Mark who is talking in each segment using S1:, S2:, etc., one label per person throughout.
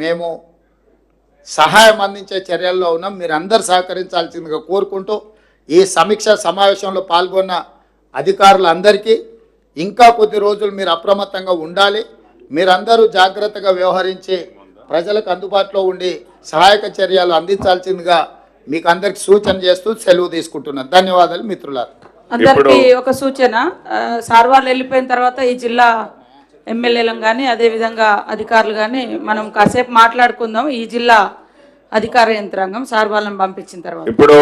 S1: మేము సహాయం అందించే చర్యల్లో ఉన్నాం. మీరు అందరు సహకరించాల్సిందిగా కోరుకుంటూ ఈ సమీక్ష సమావేశంలో పాల్గొన్న అధికారులందరికీ ఇంకా కొద్ది రోజులు మీరు అప్రమత్తంగా ఉండాలి. మీరందరూ జాగ్రత్తగా వ్యవహరించి ప్రజలకు అందుబాటులో ఉండి సహాయక చర్యలు అందించాల్సిందిగా మీకు అందరికి సూచన చేస్తూ సెలవు తీసుకుంటున్నాను. ధన్యవాదాలు మిత్రులారా.
S2: అందరికీ ఒక సూచన. ఆ, సార్ వాళ్ళు వెళ్ళిపోయిన తర్వాత ఈ జిల్లా ఎమ్మెల్యేలను కానీ అదేవిధంగా అధికారులు కానీ మనం కాసేపు మాట్లాడుకుందాం. ఈ జిల్లా అధికార యంత్రాంగం సార్ వాళ్ళని పంపించిన తర్వాత.
S3: ఇప్పుడు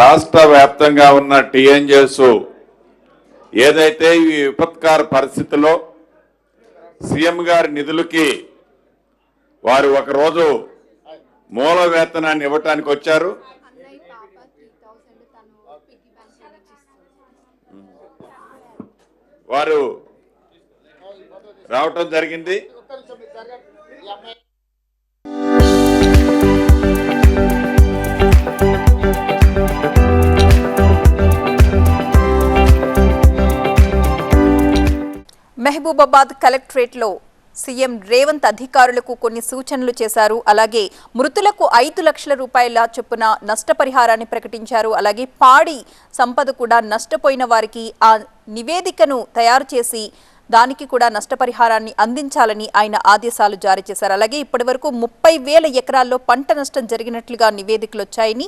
S3: రాష్ట్ర వ్యాప్తంగా ఉన్న టీఎన్జిఎస్ ఏదైతే ఈ విపత్కార పరిస్థితిలో సీఎం గారి నిధులకి వారు ఒకరోజు మూల వేతనాన్ని ఇవ్వటానికి వచ్చారు. వారు రావటం జరిగింది.
S4: మహబూబాబాద్ కలెక్టరేట్లో సీఎం రేవంత్ అధికారులకు కొన్ని సూచనలు చేశారు. అలాగే మృతులకు ఐదు లక్షల రూపాయల చొప్పున నష్టపరిహారాన్ని ప్రకటించారు. అలాగే పాడి సంపద కూడా నష్టపోయిన వారికి ఆ నివేదికను తయారు చేసి దానికి కూడా నష్టపరిహారాన్ని అందించాలని ఆయన ఆదేశాలు జారీ చేశారు. అలాగే ఇప్పటివరకు ముప్పై వేల ఎకరాల్లో పంట నష్టం జరిగినట్లుగా నివేదికలు వచ్చాయని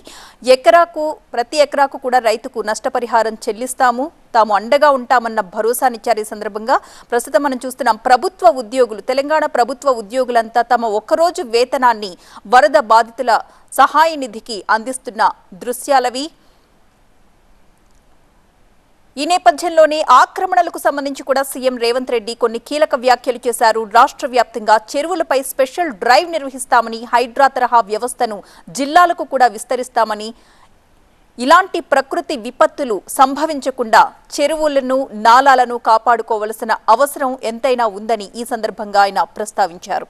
S4: ఎకరాకు ప్రతి ఎకరాకు కూడా రైతుకు నష్టపరిహారం చెల్లిస్తాము తాము అండగా ఉంటామన్న భరోసానిచ్చారు. ఈ సందర్భంగా ప్రస్తుతం మనం చూస్తున్నాం ప్రభుత్వ ఉద్యోగులు తెలంగాణ ప్రభుత్వ ఉద్యోగులంతా తమ ఒక్కరోజు వేతనాన్ని వరద బాధితుల సహాయ నిధికి అందిస్తున్న దృశ్యాలవి. ఈ నేపథ్యంలోనే ఆక్రమణలకు సంబంధించి కూడా సీఎం రేవంత్ రెడ్డి కొన్ని కీలక వ్యాఖ్యలు చేశారు. రాష్ట్ర వ్యాప్తంగా చెరువులపై స్పెషల్ డ్రైవ్ నిర్వహిస్తామని హైడ్రా తరహా వ్యవస్థను జిల్లాలకు కూడా విస్తరిస్తామని ఇలాంటి ప్రకృతి విపత్తులు సంభవించకుండా చెరువులను నాలాలను కాపాడుకోవలసిన అవసరం ఎంతైనా ఉందని ఈ సందర్భంగా ఆయన ప్రస్తావించారు.